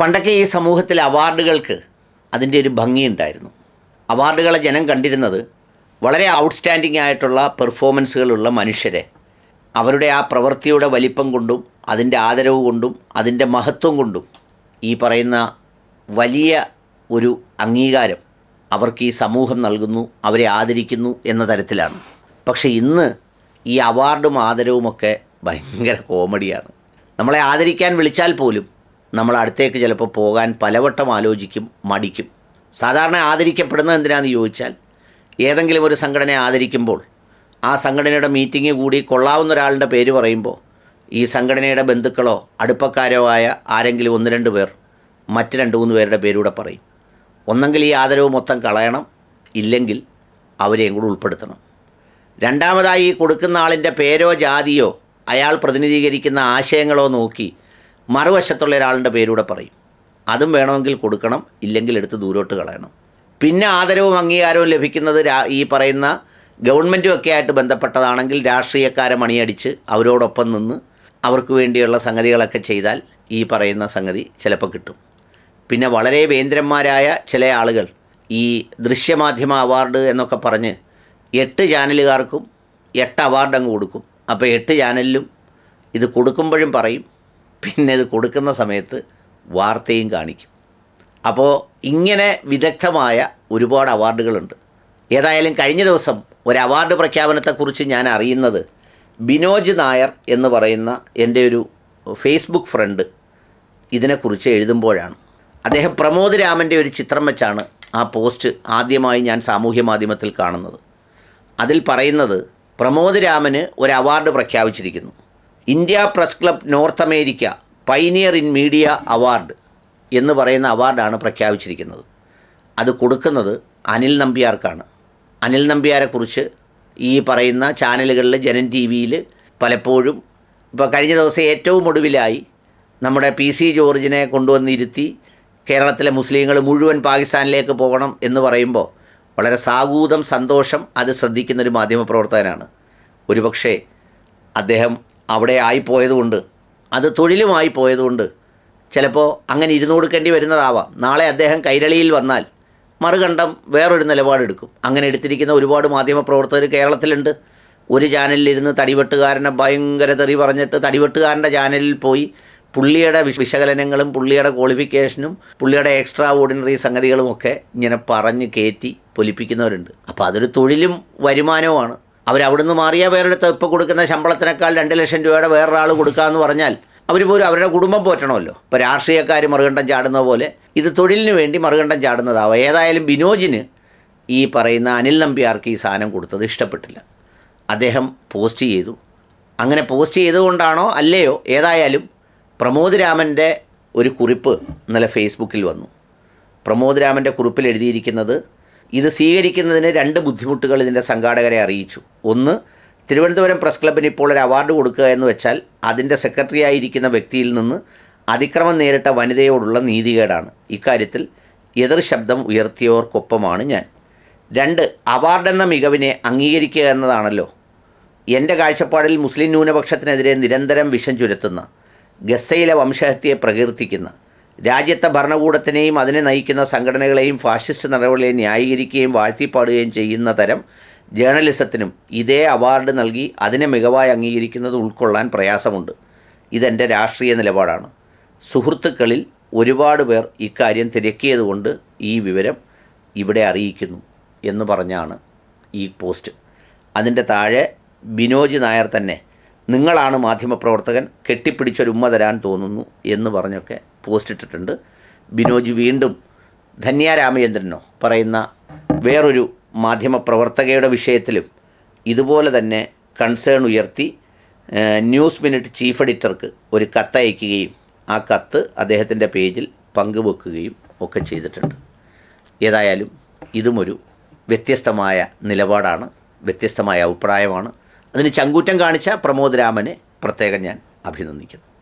പണ്ടൊക്കെ ഈ സമൂഹത്തിലെ അവാർഡുകൾക്ക് അതിന്റെ ഒരു ഭംഗിയുണ്ടായിരുന്നു. അവാർഡുകളെ ജനം കണ്ടിരുന്നത് വളരെ ഔട്ട്സ്റ്റാൻഡിംഗ് ആയിട്ടുള്ള പെർഫോമൻസുകളുള്ള മനുഷ്യരെ. അവരുടെ ആ പ്രവൃത്തിയുടെ വലിപ്പം കൊണ്ടും അതിന്റെ ആദരവ് കൊണ്ടും അതിന്റെ മഹത്വം കൊണ്ടും ഈ പറയുന്ന വലിയ ഒരു അംഗീകാരം അവർക്ക് ഈ സമൂഹം നൽകുന്നു അവരെ ആദരിക്കുന്നു എന്ന തരത്തിലാണ്. പക്ഷേ ഇന്ന് ഈ അവാർഡും ആദരവുമൊക്കെ ഭയങ്കര കോമഡിയാണ് നമ്മളെ ആദരിക്കാൻ വിളിച്ചാൽ പോലും നമ്മൾ അടുത്തേക്ക് ചിലപ്പോൾ പോകാൻ പലവട്ടം ആലോചിക്കും മടിക്കും. സാധാരണ ആദരിക്കപ്പെടുന്നത് എന്തിനാണെന്ന് ചോദിച്ചാൽ ഏതെങ്കിലും ഒരു സംഘടനയെ ആദരിക്കുമ്പോൾ ആ സംഘടനയുടെ മീറ്റിംഗ് കൂടി കൊള്ളാവുന്ന ഒരാളുടെ പേര് പറയുമ്പോൾ ഈ സംഘടനയുടെ ബന്ധുക്കളോ അടുപ്പക്കാരോ ആയ ആരെങ്കിലും ഒന്ന് രണ്ട് പേർ മറ്റ് രണ്ട് മൂന്ന് പേരുടെ പേരൂടെ പറയും. ഒന്നെങ്കിൽ ഈ ആദരവ് മൊത്തം കളയണം ഇല്ലെങ്കിൽ അവരെയും കൂടെ ഉൾപ്പെടുത്തണം. രണ്ടാമതായി ഈ കൊടുക്കുന്ന ആളിന്റെ പേരോ ജാതിയോ അയാൾ പ്രതിനിധീകരിക്കുന്ന ആശയങ്ങളോ നോക്കി മറുവശത്തുള്ള ഒരാളുടെ പേരൂടെ പറയും. അതും വേണമെങ്കിൽ കൊടുക്കണം ഇല്ലെങ്കിൽ എടുത്ത് ദൂരോട്ട് കളയണം. പിന്നെ ആദരവും അംഗീകാരവും ലഭിക്കുന്നത് ഈ പറയുന്ന ഗവൺമെന്റുമൊക്കെ ആയിട്ട് ബന്ധപ്പെട്ടതാണെങ്കിൽ രാഷ്ട്രീയക്കാരെ മണിയടിച്ച് അവരോടൊപ്പം നിന്ന് അവർക്ക് വേണ്ടിയുള്ള സംഗതികളൊക്കെ ചെയ്താൽ ഈ പറയുന്ന സംഗതി ചിലപ്പോൾ കിട്ടും. പിന്നെ വളരെ വേന്ദ്രന്മാരായ ചില ആളുകൾ ഈ ദൃശ്യമാധ്യമ അവാർഡ് എന്നൊക്കെ പറഞ്ഞ് എട്ട് ചാനലുകാർക്കും എട്ട് അവാർഡ് അങ്ങ് കൊടുക്കും. അപ്പോൾ എട്ട് ചാനലിലും ഇത് കൊടുക്കുമ്പോഴും പറയും പിന്നെ ഇത് കൊടുക്കുന്ന സമയത്ത് വാർത്തയും കാണിക്കും. അപ്പോൾ ഇങ്ങനെ വിദഗ്ധമായ ഒരുപാട് അവാർഡുകളുണ്ട്. ഏതായാലും കഴിഞ്ഞ ദിവസം ഒരു അവാർഡ് പ്രഖ്യാപനത്തെക്കുറിച്ച് ഞാൻ അറിയുന്നത് ബിനോജ് നായർ എന്ന് പറയുന്ന എന്റെ ഒരു ഫേസ്ബുക്ക് ഫ്രണ്ട് ഇതിനെക്കുറിച്ച് എഴുതുമ്പോഴാണ്. അദ്ദേഹം പ്രമോദ് രാമന്റെ ഒരു ചിത്രം വെച്ചാണ് ആ പോസ്റ്റ് ആദ്യമായി ഞാൻ സാമൂഹ്യ മാധ്യമത്തിൽ കാണുന്നത്. അതിൽ പറയുന്നത് പ്രമോദ് രാമന് ഒരു award പ്രഖ്യാപിച്ചിരിക്കുന്നു. India Press Club North America Pioneer in Media Award എന്ന് പറയുന്ന അവാർഡാണ് പ്രഖ്യാപിച്ചിരിക്കുന്നത്. അത് കൊടുക്കുന്നത് അനിൽ നമ്പ്യാർക്കാണ്. അനിൽ നമ്പ്യാരെക്കുറിച്ച് ഈ പറയുന്ന ചാനലുകളിൽ ജനൻ ടി വിയിൽ പലപ്പോഴും ഇപ്പോൾ കഴിഞ്ഞ ദിവസം ഏറ്റവും ഒടുവിലായി നമ്മുടെ പി സി ജോർജിനെ കൊണ്ടുവന്നിരുത്തി കേരളത്തിലെ മുസ്ലിങ്ങൾ മുഴുവൻ പാകിസ്ഥാനിലേക്ക് പോകണം എന്ന് പറയുമ്പോൾ വളരെ സാഗൂതം സന്തോഷം അത് ശ്രദ്ധിക്കുന്നൊരു മാധ്യമപ്രവർത്തകനാണ്. ഒരുപക്ഷേ അദ്ദേഹം അവിടെ ആയിപ്പോയതുകൊണ്ട് അത് തൊഴിലുമായി പോയതുകൊണ്ട് ചിലപ്പോൾ അങ്ങനെ ഇരുന്നു കൊടുക്കേണ്ടി വരുന്നതാവാം. നാളെ അദ്ദേഹം കൈരളിയിൽ വന്നാൽ മറുകണ്ഠം വേറൊരു നിലപാടെടുക്കും. അങ്ങനെ എടുത്തിരിക്കുന്ന ഒരുപാട് മാധ്യമപ്രവർത്തകർ കേരളത്തിലുണ്ട്. ഒരു ചാനലിലിരുന്ന് തടിവെട്ടുകാരനെ ഭയങ്കര തെറി പറഞ്ഞിട്ട് തടിവെട്ടുകാരന്റെ ചാനലിൽ പോയി പുള്ളിയുടെ വിശകലനങ്ങളും പുള്ളിയുടെ ക്വാളിഫിക്കേഷനും പുള്ളിയുടെ എക്സ്ട്രാ ഓർഡിനറി സംഗതികളുമൊക്കെ ഇങ്ങനെ പറഞ്ഞ് കയറ്റി പൊലിപ്പിക്കുന്നവരുണ്ട്. അപ്പോൾ അതൊരു തൊഴിലും വരുമാനവുമാണ്. അവരവിടുന്ന് മാറിയ വേറെടുത്ത് ഇപ്പോൾ കൊടുക്കുന്ന ശമ്പളത്തിനേക്കാൾ രണ്ട് ലക്ഷം രൂപയുടെ വേറൊരാൾ കൊടുക്കാമെന്ന് പറഞ്ഞാൽ അവർ പോലും അവരുടെ കുടുംബം പോറ്റണമല്ലോ. ഇപ്പോൾ രാഷ്ട്രീയക്കാർ മറുകണ്ഠം ചാടുന്ന പോലെ ഇത് തൊഴിലിന് വേണ്ടി മറുകണ്ഠം ചാടുന്നതാവും. ഏതായാലും ബിനോജിന് ഈ പറയുന്ന അനിൽ നമ്പ്യാർക്ക് ഈ സാധനം കൊടുത്തത് ഇഷ്ടപ്പെട്ടില്ല. അദ്ദേഹം പോസ്റ്റ് ചെയ്തു. അങ്ങനെ പോസ്റ്റ് ചെയ്തുകൊണ്ടാണോ അല്ലയോ? ഏതായാലും പ്രമോദ് രാമന്റെ ഒരു കുറിപ്പ് ഇന്നലെ ഫേസ്ബുക്കിൽ വന്നു. പ്രമോദ് രാമന്റെ കുറിപ്പിൽ എഴുതിയിരിക്കുന്നത് ഇത് സ്വീകരിക്കുന്നതിന് രണ്ട് ബുദ്ധിമുട്ടുകൾ ഇതിന്റെ സംഘാടകരെ അറിയിച്ചു. ഒന്ന് തിരുവനന്തപുരം പ്രസ് ക്ലബിന് ഇപ്പോൾ ഒരു അവാർഡ് കൊടുക്കുക എന്ന് വെച്ചാൽ അതിന്റെ സെക്രട്ടറി ആയിരിക്കുന്ന വ്യക്തിയിൽ നിന്ന് അതിക്രമം നേരിട്ട വനിതയോടുള്ള നീതികേടാണ്. ഇക്കാര്യത്തിൽ എതിർ ശബ്ദം ഉയർത്തിയവർക്കൊപ്പമാണ് ഞാൻ. രണ്ട് അവാർഡ് എന്ന മികവിനെ അംഗീകരിക്കുക എന്നതാണല്ലോ. എന്റെ കാഴ്ചപ്പാടിൽ മുസ്ലിം ന്യൂനപക്ഷത്തിനെതിരെ നിരന്തരം വിഷം ചുരത്തുന്ന ഗസയിലെ വംശഹത്യയെ പ്രകീർത്തിക്കുന്ന രാജ്യത്തെ ഭരണകൂടത്തിനെയും അതിനെ നയിക്കുന്ന സംഘടനകളെയും ഫാഷിസ്റ്റ് നടപടികളെ ന്യായീകരിക്കുകയും വാഴ്ത്തിപ്പാടുകയും ചെയ്യുന്ന തരം ജേർണലിസത്തിനും ഇതേ അവാർഡ് നൽകി അതിനെ മികവായി അംഗീകരിക്കുന്നത് ഉൾക്കൊള്ളാൻ പ്രയാസമുണ്ട്. ഇതെന്റെ രാഷ്ട്രീയ നിലപാടാണ്. സുഹൃത്തുക്കളിൽ ഒരുപാട് പേർ ഇക്കാര്യം തിരക്കിയതുകൊണ്ട് ഈ വിവരം ഇവിടെ അറിയിക്കുന്നു എന്ന് പറഞ്ഞാണ് ഈ പോസ്റ്റ്. അതിന്റെ താഴെ ബിനോജ് നായർ തന്നെ നിങ്ങളാണ് മാധ്യമപ്രവർത്തകൻ കെട്ടിപ്പിടിച്ചൊരു ഉമ്മ തരാൻ തോന്നുന്നു എന്ന് പറഞ്ഞൊക്കെ പോസ്റ്റ് ഇട്ടിട്ടുണ്ട്. ബിനോജ് വീണ്ടും ധന്യ രാമചന്ദ്രനോ പറയുന്ന വേറൊരു മാധ്യമപ്രവർത്തകയുടെ വിഷയത്തിലും ഇതുപോലെ തന്നെ കൺസേൺ ഉയർത്തി ന്യൂസ് മിനിറ്റ് ചീഫ് എഡിറ്റർക്ക് ഒരു കത്തയക്കുകയും ആ കത്ത് അദ്ദേഹത്തിന്റെ പേജിൽ പങ്കുവെക്കുകയും ഒക്കെ ചെയ്തിട്ടുണ്ട്. ഏതായാലും ഇതുമൊരു വ്യത്യസ്തമായ നിലപാടാണ് വ്യത്യസ്തമായ അഭിപ്രായമാണ്. അതിന് ചങ്കൂറ്റം കാണിച്ച പ്രമോദ് രാമനെ പ്രത്യേകം ഞാൻ അഭിനന്ദിക്കുന്നു.